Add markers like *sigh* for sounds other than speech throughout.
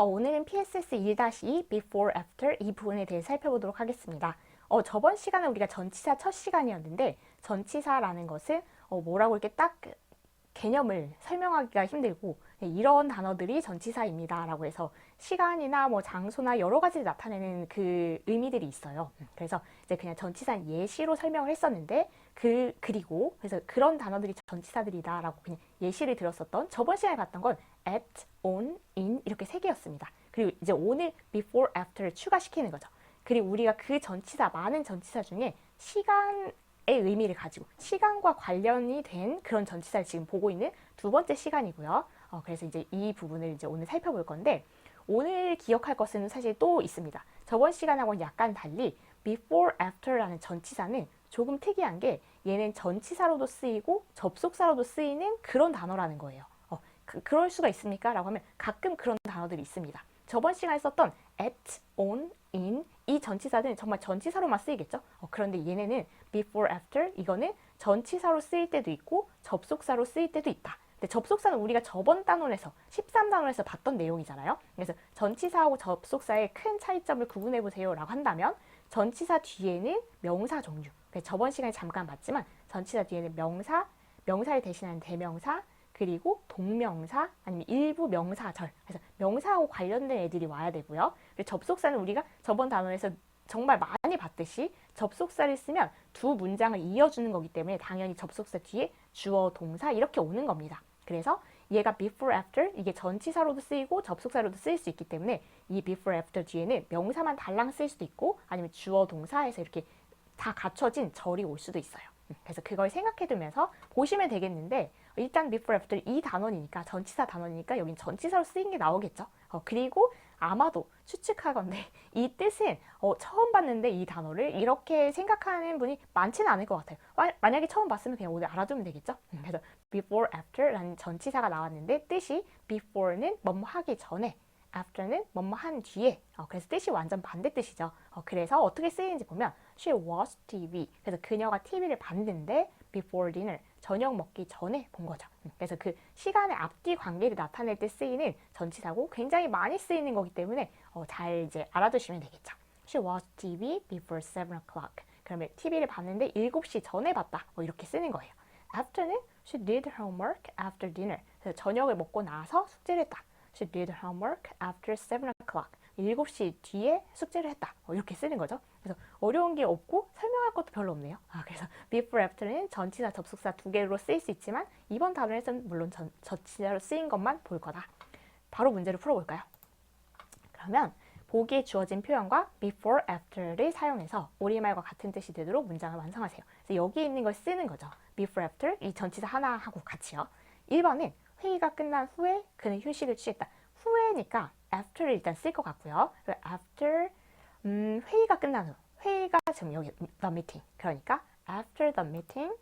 어, 오늘은 PSS 1-2 Before After 이 부분에 대해 살펴보도록 하겠습니다. 어, 저번 시간에 우리가 전치사 첫 시간이었는데 전치사라는 것은 어, 뭐라고 이렇게 딱 개념을 설명하기가 힘들고 네, 이런 단어들이 전치사입니다. 라고 해서 시간이나 뭐 장소나 여러 가지 나타내는 그 의미들이 있어요. 음, 그래서 이제 그냥 전치사 예시로 설명을 했었는데 그 그리고 그래서 그런 단어들이 전치사들이다 라고 그냥 예시를 들었었던 저번 시간에 봤던 건 at, on, in 이렇게 세 개였습니다. 그리고 이제 오늘 before, after를 추가시키는 거죠. 그리고 우리가 그 전치사 많은 전치사 중에 시간의 의미를 가지고 시간과 관련이 된 그런 전치사를 지금 보고 있는 두 번째 시간이고요. 어, 그래서 이제 이 부분을 이제 오늘 살펴볼 건데 오늘 기억할 것은 사실 또 있습니다. 저번 시간하고는 약간 달리 before, after라는 전치사는 조금 특이한 게 얘는 전치사로도 쓰이고 접속사로도 쓰이는 그런 단어라는 거예요. 어, 그, 그럴 수가 있습니까? 라고 하면 가끔 그런 단어들이 있습니다. 저번 시간에 썼던 at, on, in 이 전치사는 정말 전치사로만 쓰이겠죠. 어, 그런데 얘네는 before, after 이거는 전치사로 쓰일 때도 있고 접속사로 쓰일 때도 있다. 근데 접속사는 우리가 저번 단원에서 13단원에서 봤던 내용이잖아요. 그래서 전치사하고 접속사의 큰 차이점을 구분해 보세요 라고 한다면 전치사 뒤에는 명사 종류. 저번 시간에 잠깐 봤지만 전치사 뒤에는 명사, 명사를 대신하는 대명사, 그리고 동명사 아니면 일부 명사절 그래서 명사하고 관련된 애들이 와야 되고요. 그리고 접속사는 우리가 저번 단원에서 정말 많이 봤듯이 접속사를 쓰면 두 문장을 이어주는 거기 때문에 당연히 접속사 뒤에 주어, 동사 이렇게 오는 겁니다. 그래서 얘가 before, after 이게 전치사로도 쓰이고 접속사로도 쓰일 수 있기 때문에 이 before, after 뒤에는 명사만 달랑 쓸 수도 있고 아니면 주어, 동사에서 이렇게 다 갖춰진 절이 올 수도 있어요. 음, 그래서 그걸 생각해 두면서 보시면 되겠는데 일단 before, after 이 단원이니까 전치사 단원이니까 여긴 전치사로 쓰인 게 나오겠죠. 어, 그리고 아마도 추측하건데 *laughs* 이 뜻은 어, 처음 봤는데 이 단어를 이렇게 생각하는 분이 많지는 않을 것 같아요. 와, 만약에 처음 봤으면 그냥 오늘 알아두면 되겠죠. 음, 그래서 before, after라는 전치사가 나왔는데 뜻이 before는 뭐뭐 하기 전에 after는 뭐뭐 한 뒤에 어, 그래서 뜻이 완전 반대 뜻이죠. 어, 그래서 어떻게 쓰이는지 보면 she watched TV 그래서 그녀가 TV를 봤는데 before dinner 저녁 먹기 전에 본 거죠. 음, 그래서 그 시간의 앞뒤 관계를 나타낼 때 쓰이는 전치사고 굉장히 많이 쓰이는 거기 때문에 어, 잘 이제 알아두시면 되겠죠. She watched TV before 7 o'clock. 그러면 TV를 봤는데 7시 전에 봤다. 뭐 이렇게 쓰는 거예요. After는 she did homework after dinner. 그래서 저녁을 먹고 나서 숙제를 했다. She did homework after 7 o'clock. 7시 뒤에 숙제를 했다. 뭐 이렇게 쓰는 거죠. 그래서 어려운 게 없고 설명할 것도 별로 없네요. 아, 그래서 before, after는 전치사, 접속사 두 개로 쓰일 수 있지만 이번 단원에서는 물론 전, 전치사로 쓰인 것만 볼 거다. 바로 문제를 풀어볼까요? 그러면 보기에 주어진 표현과 before, after를 사용해서 우리말과 같은 뜻이 되도록 문장을 완성하세요. 그래서 여기 있는 걸 쓰는 거죠. before, after 이 전치사 하나하고 같이요. 1번은 회의가 끝난 후에 그는 휴식을 취했다. 후에니까 after를 일단 쓸 것 같고요. after 음, 회의가 끝난 후 회의가 지금 여기 the meeting 그러니까 after the meeting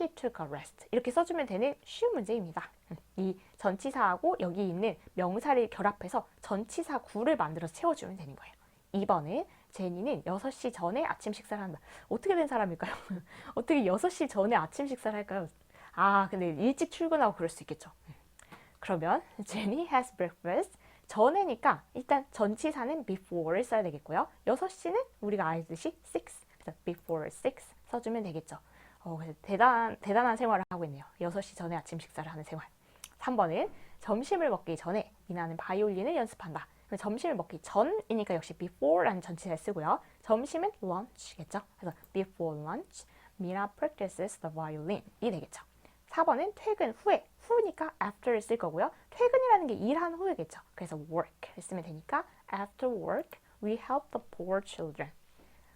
he took a rest 이렇게 써주면 되는 쉬운 문제입니다. 음, 이 전치사하고 여기 있는 명사를 결합해서 전치사 구를 만들어서 채워주면 되는 거예요. 2번은 제니는 6시 전에 아침 식사를 한다. 어떻게 된 사람일까요? *laughs* 어떻게 6시 전에 아침 식사를 할까요? 아, 근데 일찍 출근하고 그럴 수 있겠죠. 음. 그러면 제니 has breakfast 전에니까 일단 전치사는 before를 써야 되겠고요. 6시는 우리가 알듯이 6, 그래서 before 6 써주면 되겠죠. 어, 대단, 대단한 생활을 하고 있네요. 6시 전에 아침 식사를 하는 생활. 3번은 점심을 먹기 전에 미나는 바이올린을 연습한다. 점심을 먹기 전이니까 역시 before라는 전치사를 쓰고요. 점심은 lunch겠죠. 그래서 before lunch, 미나 practices the violin 이 되겠죠. 4번은 퇴근 후에 후니까 after를 쓸 거고요. 퇴근이라는 게 일한 후에겠죠. 그래서 work를 쓰면 되니까 after work we help the poor children.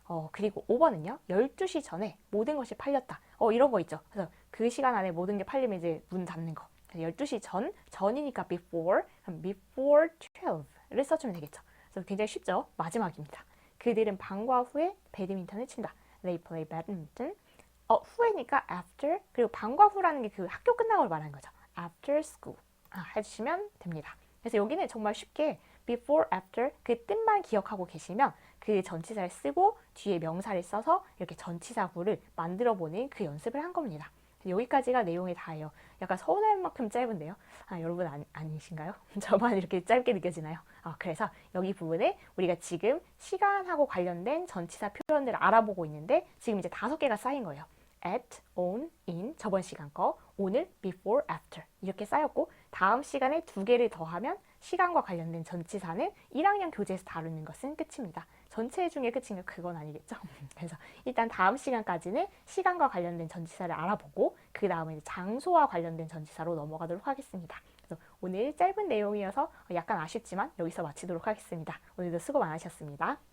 어, 그리고 5번은요. 12시 전에 모든 것이 팔렸다. 어, 이런 거 있죠. 그래서 그 시간 안에 모든 게 팔리면 이제 문 닫는 거. 12시 전, 전이니까 before, before 12를 써주면 되겠죠. 그래서 굉장히 쉽죠. 마지막입니다. 그들은 방과 후에 배드민턴을 친다. They play badminton. 어, 후에니까 after, 그리고 방과 후라는 게 그 학교 끝나고 말하는 거죠. after school 아, 해주시면 됩니다. 그래서 여기는 정말 쉽게 before, after 그 뜻만 기억하고 계시면 그 전치사를 쓰고 뒤에 명사를 써서 이렇게 전치사구를 만들어 보는 그 연습을 한 겁니다. 여기까지가 내용이 다예요. 약간 서운할 만큼 짧은데요. 아, 여러분 아니, 아니신가요? *laughs* 저만 이렇게 짧게 느껴지나요? 아, 그래서 여기 부분에 우리가 지금 시간하고 관련된 전치사 표현들을 알아보고 있는데 지금 이제 다섯 개가 쌓인 거예요. at, on, in 저번 시간 거, 오늘, before, after 이렇게 쌓였고 다음 시간에 두 개를 더하면 시간과 관련된 전치사는 1학년 교재에서 다루는 것은 끝입니다. 전체 중에 끝인가 그건 아니겠죠. *laughs* 그래서 일단 다음 시간까지는 시간과 관련된 전치사를 알아보고 그 다음에 장소와 관련된 전치사로 넘어가도록 하겠습니다. 그래서 오늘 짧은 내용이어서 약간 아쉽지만 여기서 마치도록 하겠습니다. 오늘도 수고 많으셨습니다.